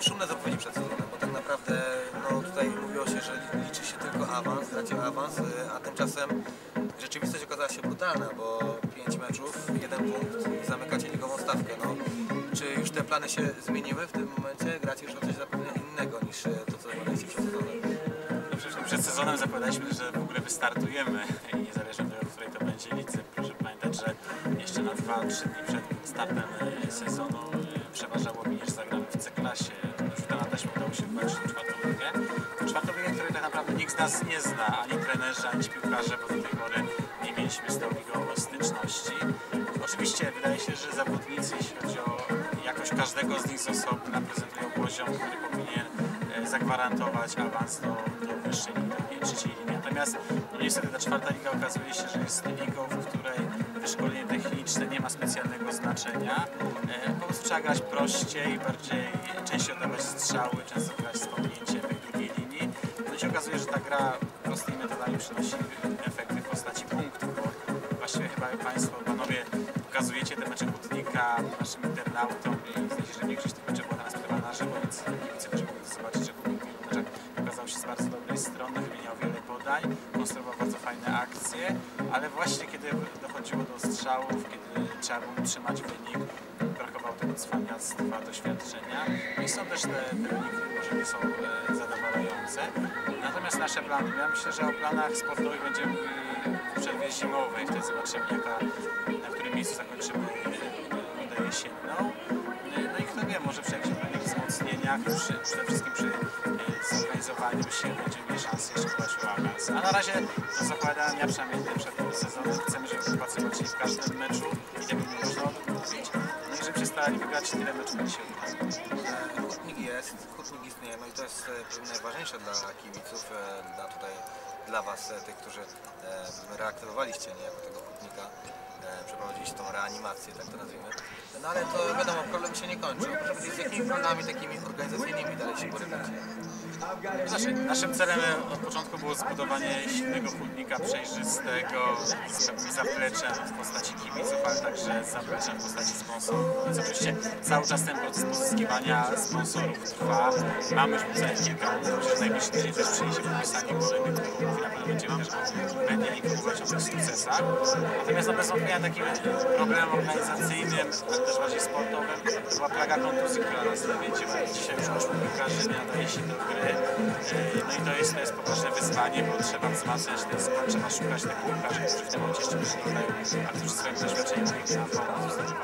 Szumne zapowiedzi przed sezonem, bo tak naprawdę no, tutaj mówiło się, że liczy się tylko awans, gracie awans, a tymczasem rzeczywistość okazała się brutalna, bo 5 meczów, jeden punkt i zamykacie ligową stawkę. No, czy już te plany się zmieniły w tym momencie? Gracie już o coś zapewne innego niż to, co robiliście przed sezonem. No przed sezonem zapowiadaliśmy, że w ogóle wystartujemy i niezależnie od tego, w której to będzie lidze. Proszę pamiętać, że jeszcze na 2-3 dni przed startem sezonu z nas nie zna, ani trenerzy, ani piłkarze, bo do tej pory nie mieliśmy z tą ligą styczności. Oczywiście wydaje się, że zawodnicy, jeśli chodzi o jakość każdego z nich z osobna, prezentują poziom, który powinien e, zagwarantować awans do, do wyższej ligi, trzeciej ligi. Natomiast no niestety ta czwarta liga okazuje się, że jest ligą, w której wyszkolenie techniczne nie ma specjalnego znaczenia. E, Po prostu trzeba grać prościej, bardziej częściej oddawać strzały, często gra prostymi metodami przynosi efekty w postaci punktów, bo właściwie chyba Państwo, Panowie pokazujecie te mecze Hutnika naszym internautom i zdaje się, że większość tych meczów była nas podana na żywo, więc kibice też mogli zobaczyć, że Hutnik w pokazał się z bardzo dobrej strony, wymieniał wiele podań, konstruował bardzo fajne akcje, ale właśnie kiedy dochodziło do strzałów, kiedy trzeba było utrzymać wynik, brakowało tego cwaniactwa, doświadczenia. No I są też te, wyniki, może nie są e, zadowalające. Natomiast nasze plany, ja myślę, że o planach sportowych będziemy mówili w przerwie zimowej, wtedy zobaczymy jaka, na którym miejscu zakończymy e, jesienną. E, No i kto wie, może przy jakichś wzmocnieniach, przy, przede wszystkim przy e, zorganizowaniu się będziemy szansę jeszcze o awans. A na razie do zakładania, przynajmniej przed tym sezonem, chcemy, żeby pracować w każdym meczu i tego nie można odmówić. No i żeby przestali wygrać tyle meczów, jak się uda. Hutnik jest, Hutnik istnieje, no i to jest e, najważniejsze dla kibiców, e, dla tutaj, dla Was, e, tych, którzy reaktywowaliście niejako tego Hutnika, przeprowadziliście tą reanimację, tak to nazwijmy. No ale to wiadomo, problemy się nie kończą. Proszę powiedzieć, z jakimi problemami takimi organizacyjnymi dalej się borykacie? Znaczy, naszym celem od początku było zbudowanie silnego hutnika, przejrzystego, z zapleczem w postaci kibiców, ale także z zapleczem w postaci sponsorów. Więc oczywiście cały czas ten proces pozyskiwania sponsorów trwa. Mamy już kilka umów, że najbliższy tydzień też przyniesie podpisanie kolejnych pewno będziemy też media informować o tych sukcesach. Natomiast no, bez wątpienia takim problemem organizacyjnym, ale też bardziej sportowym była plaga kontuzji, która nas nawiedziła. Dzisiaj już ośmiu piłkarzy nie nadaje się do gry. E, No i to jest, to jest poważne wyzwanie, bo trzeba wzmacniać ten skład, trzeba szukać tych piłkarzy, którzy w tym momencie jeszcze nie grają, a którzy swoim doświadczeniem w zdobywaniu.